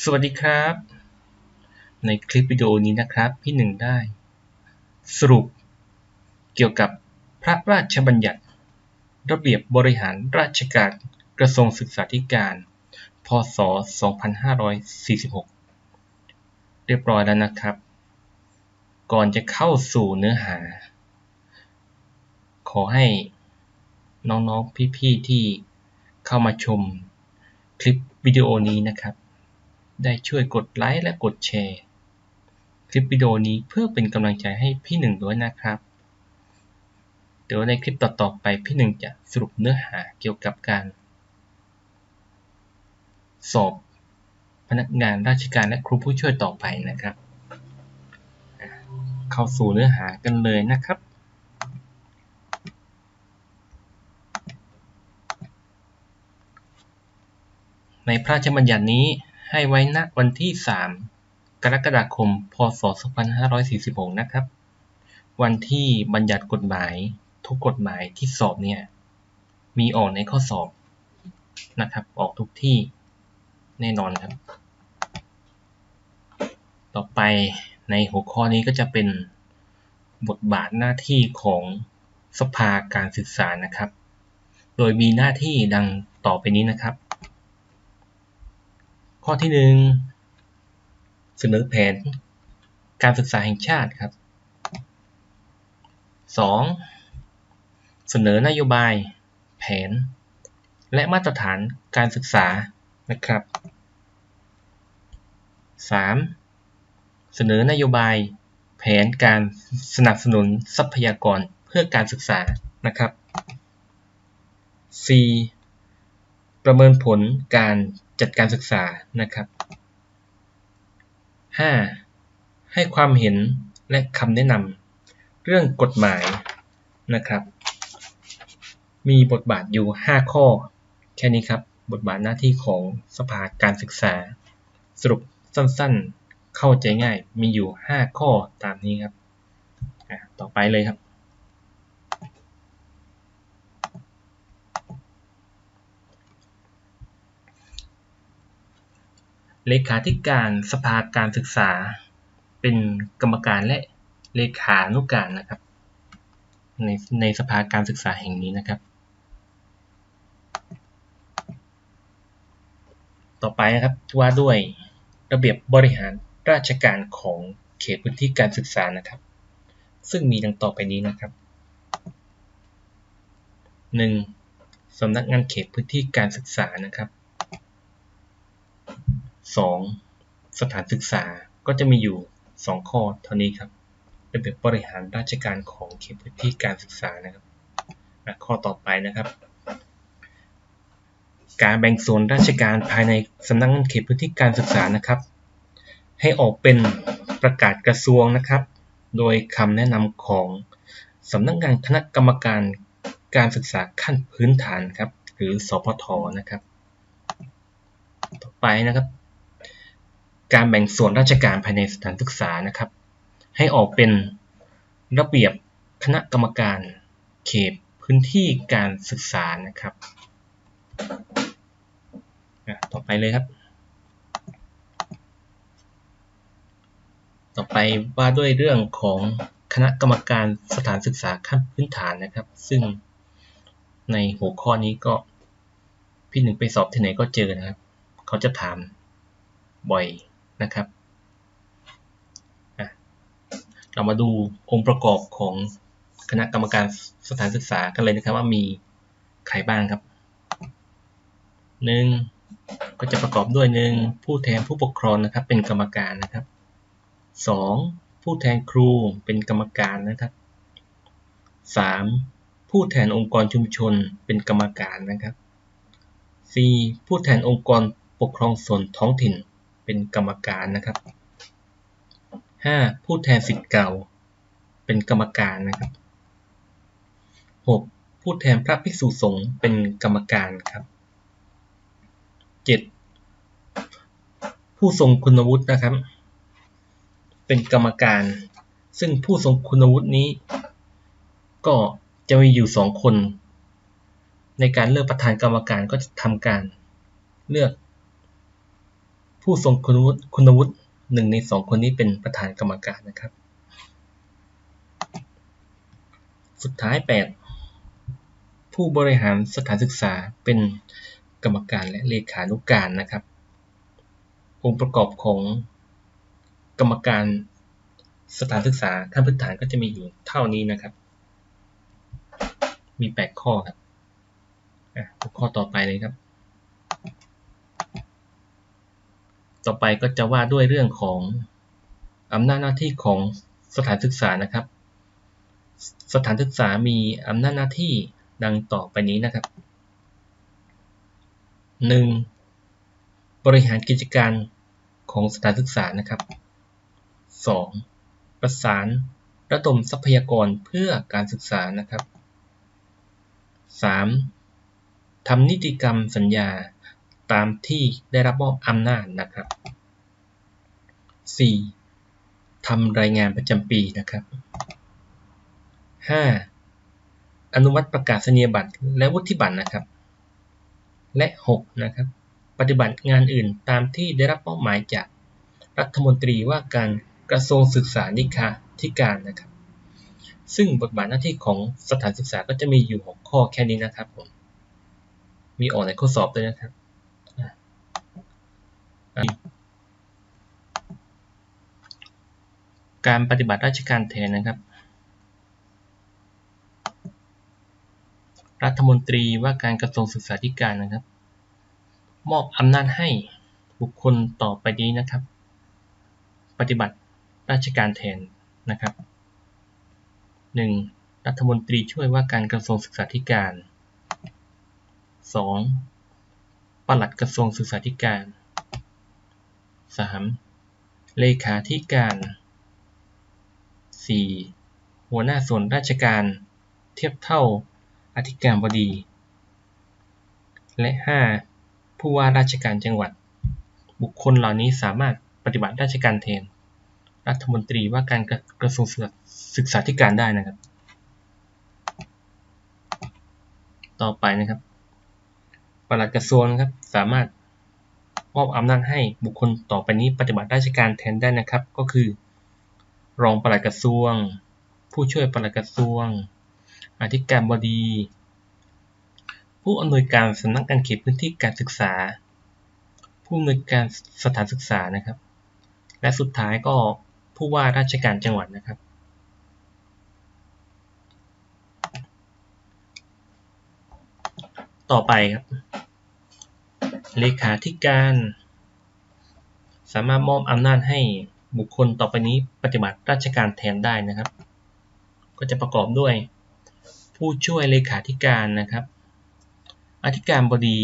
สวัสดีครับ ในคลิปวิดีโอนี้นะครับ พี่หนึ่งได้ สรุป เกี่ยวกับพระราชบัญญัติ ระเบียบบริหารราชการกระทรวงศึกษาธิการ พศ 2546 เรียบร้อยแล้วนะครับ ก่อนจะเข้าสู่เนื้อหา ขอให้น้องๆพี่ๆที่เข้ามาชมคลิปวิดีโอนี้นะครับ ได้ช่วยกดไลค์และกดแชร์ คลิปวิดีโอนี้เพื่อเป็นกำลังใจให้พี่หนึ่งด้วยนะครับ เดี๋ยวในคลิปต่อๆไปพี่หนึ่งจะสรุปเนื้อหาเกี่ยวกับการ สอบพนักงานราชการและครูผู้ช่วยต่อไปนะครับ เข้าสู่เนื้อหากันเลยนะครับในพระราชบัญญัตินี้ ให้ไว้ณวันที่ 3 กรกฎาคม พศ 2546 นะครับ วันที่บัญญัติกฎหมายทุกกฎหมายที่สอบเนี่ย มีออกในข้อสอบนะครับ ออกทุกที่แน่นอนครับ ต่อไปในหัวข้อนี้ก็จะเป็นบทบาทหน้าที่ของสภาการศึกษานะครับ โดยมีหน้าที่ดังต่อไปนี้นะครับ ข้อที่หนึ่งเสนอแผนการศึกษาแห่งชาติครับ 2. เสนอนโยบาย แผน และมาตรฐานการศึกษานะครับ 3. เสนอนโยบาย แผนการสนับสนุนทรัพยากรเพื่อการศึกษานะครับ 4. ประเมินผลการ จัดการศึกษานะครับ 5. ให้ความเห็นและคำแนะนำเรื่องกฎหมายนะครับ มีบทบาทอยู่ 5 ข้อ แค่นี้ครับ บทบาทหน้าที่ของสภาการศึกษา สรุปสั้นๆ เข้าใจง่าย มีอยู่ 5 ข้อตามนี้ครับ ต่อไปเลยครับ เลขาธิการสภาการศึกษา เป็นกรรมการและเลขานุกการนะครับ ในในสภาการศึกษาแห่งนี้นะครับ ต่อไปนะครับว่าด้วยระเบียบบริหารราชการของเขตพื้นที่การศึกษานะครับ ซึ่งมีดังต่อไปนี้นะครับ 1. สำนักงานเขตพื้นที่การศึกษานะครับ 2. สถานศึกษาก็จะมีอยู่ 2 ข้อเท่านี้ครับระเบียบบริหารราชการของเขตพื้นที่การศึกษานะครับข้อต่อไปนะครับ การแบ่งส่วนราชการภายในสำนักงานเขตพื้นที่การศึกษานะครับ ให้ออกเป็นประกาศกระทรวงนะครับ โดยคำแนะนำของสำนักงานคณะกรรมการการศึกษาขั้นพื้นฐานครับ หรือสพทนะครับ ต่อไปนะครับ การแบ่งส่วนราชการภายในสถานศึกษานะครับ ให้ออกเป็นระเบียบคณะกรรมการเขตพื้นที่การศึกษานะครับต่อไปเลยครับ ต่อไปว่าด้วยเรื่องของคณะกรรมการสถานศึกษาขั้นพื้นฐานนะครับ ซึ่งในหัวข้อนี้ก็พี่หนึ่งไปสอบที่ไหนก็เจอนะครับ เขาจะถามบ่อย นะครับ เรามาดูองค์ประกอบของคณะกรรมการสถานศึกษากันเลยนะครับว่ามีใครบ้างครับหนึ่งก็จะประกอบด้วยหนึ่งผู้แทนผู้ปกครองนะครับ เป็นกรรมการนะครับสองผู้แทนครูเป็นกรรมการนะครับสามผู้แทนองค์กรชุมชนเป็นกรรมการนะครับสี่ผู้แทนองค์กรปกครองส่วนท้องถิ่น เป็นกรรมการนะครับห้าผู้แทนสิทธิ์เก่า เป็นกรรมการนะครับหกผู้แทนพระภิกษุสงฆ์เป็นกรรมการครับเจ็ดผู้ทรงคุณวุฒินะครับ เป็นกรรมการ ซึ่งผู้ทรงคุณวุฒินี้ ก็จะมีอยู่สองคน ในการเลือกประธานกรรมการก็จะทำการเลือก ผู้ทรงคุณวุฒิคุณวุฒิหนึ่งในสองคนนี้เป็นประธานกรรมการนะครับ สุดท้าย 8 ผู้บริหารสถานศึกษาเป็นกรรมการและเลขานุการนะครับ องค์ประกอบของกรรมการสถานศึกษาขั้นพื้นฐานก็จะมีอยู่เท่านี้นะครับ มี 8 ข้อครับข้อต่อไปเลยครับ ต่อไปก็จะว่าด้วยเรื่องของอำนาจหน้าที่ของสถานศึกษานะครับ สถานศึกษามีอำนาจหน้าที่ดังต่อไปนี้นะครับ 1. บริหารกิจการของสถานศึกษานะครับ 2. ประสานระดมทรัพยากรเพื่อการศึกษานะครับ 3. ทำนิติกรรมสัญญา ตามที่ได้รับมอบอำนาจนะครับ 4. ทำรายงานประจำปีนะครับ 5. อนุมัติประกาศนียบัตรและวุฒิบัตรนะครับ และ 6. นะครับ ปฏิบัติงานอื่นตามที่ได้รับมอบหมายจากรัฐมนตรีว่าการกระทรวงศึกษาธิาธิการนะครับ ซึ่งบทบาทหน้าที่ของสถานศึกษาก็จะมีอยู่ 6 ข้อแค่นี้นะครับผม มีออกในข้อสอบด้วยนะครับ การปฏิบัติราชการแทนนะครับ รัฐมนตรีว่าการกระทรวงศึกษาธิการนะครับ มอบอำนาจให้บุคคลต่อไปนี้นะครับ ปฏิบัติราชการแทนนะครับ 1. รัฐมนตรีช่วยว่าการกระทรวงศึกษาธิการ 2. ปลัดกระทรวงศึกษาธิการ 3. เลขาธิการ 4. หัวหน้าส่วนราชการ เทียบเท่าอธิการบดี และ 5. ผู้ว่าราชการจังหวัด บุคคลเหล่านี้สามารถปฏิบัติราชการแทน รัฐมนตรีว่าการกระทรวงศึกษาธิการได้นะครับ ต่อไปนะครับปลัดกระทรวงครับสามารถ มอบอำนาจให้บุคคลต่อไปนี้ปฏิบัติราชการแทนได้นะครับ ก็คือ รองปลัดกระทรวง ผู้ช่วยปลัดกระทรวง อธิการบดี ผู้อำนวยการสำนักงานเขตพื้นที่การศึกษา ผู้อำนวยการสถานศึกษานะครับ และสุดท้ายก็ผู้ว่าราชการจังหวัดนะครับต่อไปครับ เลขาธิการ สามารถมอบอำนาจให้บุคคลต่อไปนี้ปฏิบัติราชการแทนได้นะครับ ก็จะประกอบด้วย ผู้ช่วยเลขาธิการนะครับ อธิการบดี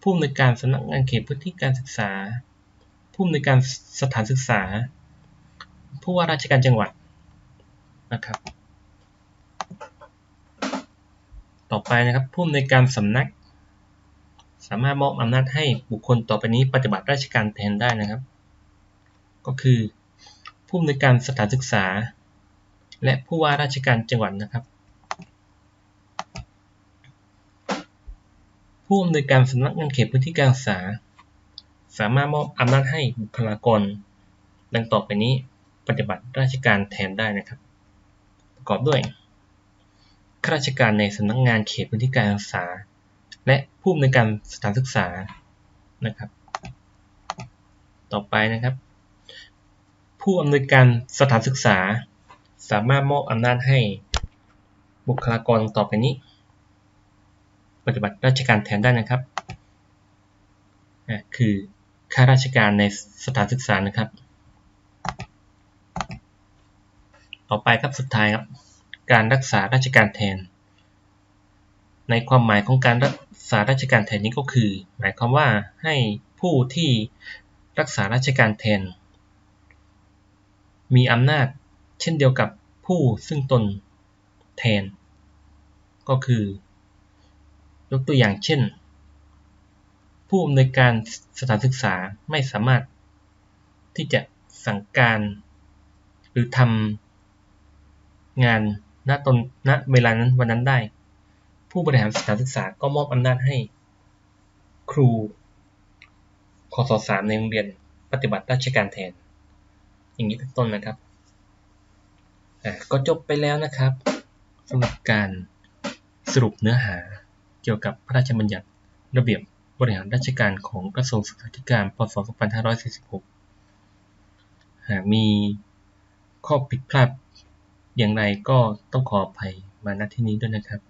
ผู้อำนวยการสำนักงานเขตพื้นที่การศึกษา ผู้อำนวยการสถานศึกษา ผู้ว่าราชการจังหวัดนะครับ ต่อไปนะครับผู้อำนวยการสำนัก สามารถมอบอำนาจให้บุคคลต่อไปนี้ปฏิบัติราชการแทนได้นะครับ ก็คือ ผู้อำนวยการสถานศึกษา และผู้ว่าราชการจังหวัดนะครับ ผู้อำนวยการสำนักงานเขตพื้นที่การศึกษา สามารถมอบอำนาจให้บุคลากร ดังต่อไปนี้ปฏิบัติราชการแทนได้นะครับ ประกอบด้วยข้าราชการในสำนักงานเขตพื้นที่การศึกษา และผู้อำนวยการสถานศึกษานะครับ ต่อไปนะครับ ผู้อำนวยการสถานศึกษา สามารถมอบอำนาจให้บุคลากรต่อไปนี้ ปฏิบัติราชการแทนได้นะครับคือข้าราชการในสถานศึกษานะครับ ต่อไปครับสุดท้ายครับ การรักษาราชการแทน ในความหมายของการรัก ษาราชการแทนนี้ก็คือ หมายความว่าให้ผู้ที่รักษาราชการแทน มีอำนาจเช่นเดียวกับผู้ซึ่งตนแทน ก็คือ ยกตัวอย่างเช่น ผู้อำนวยการสถานศึกษาไม่สามารถที่จะสั่งการ หรือทำงานณตนณเวลานั้นวันนั้นได้ ผู้บริหารสถานศึกษาก็มอบอำนาจให้ ครูคศสามในโรงเรียนปฏิบัติราชการแทน อย่างนี้เป็นต้นนะครับอะก็จบไปแล้วนะครับสำหรับการสรุปเนื้อหาเกี่ยวกับพระราชบัญญัติระเบียบบริหารราชการของกระทรวงศึกษาธิการ พศ 2546 หากมีข้อผิดพลาดอย่างไรก็ต้องขออภัยมาณที่นี้ด้วยนะครับ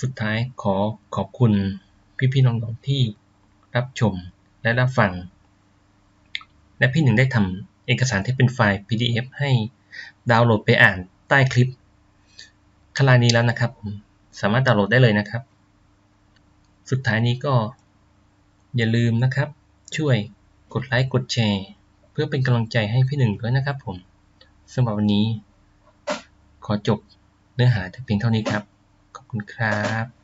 สุดท้ายขอขอบคุณพี่ๆน้องๆที่รับชมและรับฟัง และพี่หนึ่งได้ทำเอกสารที่เป็นไฟล์ PDF ให้ดาวน์โหลดไปอ่านใต้คลิปขลานี้แล้วนะครับผมสามารถดาวน์โหลดได้เลยนะครับ สุดท้ายนี้ก็อย่าลืมนะครับ ช่วยกดไลค์กดแชร์ เพื่อเป็นกำลังใจให้พี่หนึ่งด้วยนะครับผมสำหรับวันนี้ ขอจบเนื้อหาแต่เพียงเท่านี้ครับ คุณครับ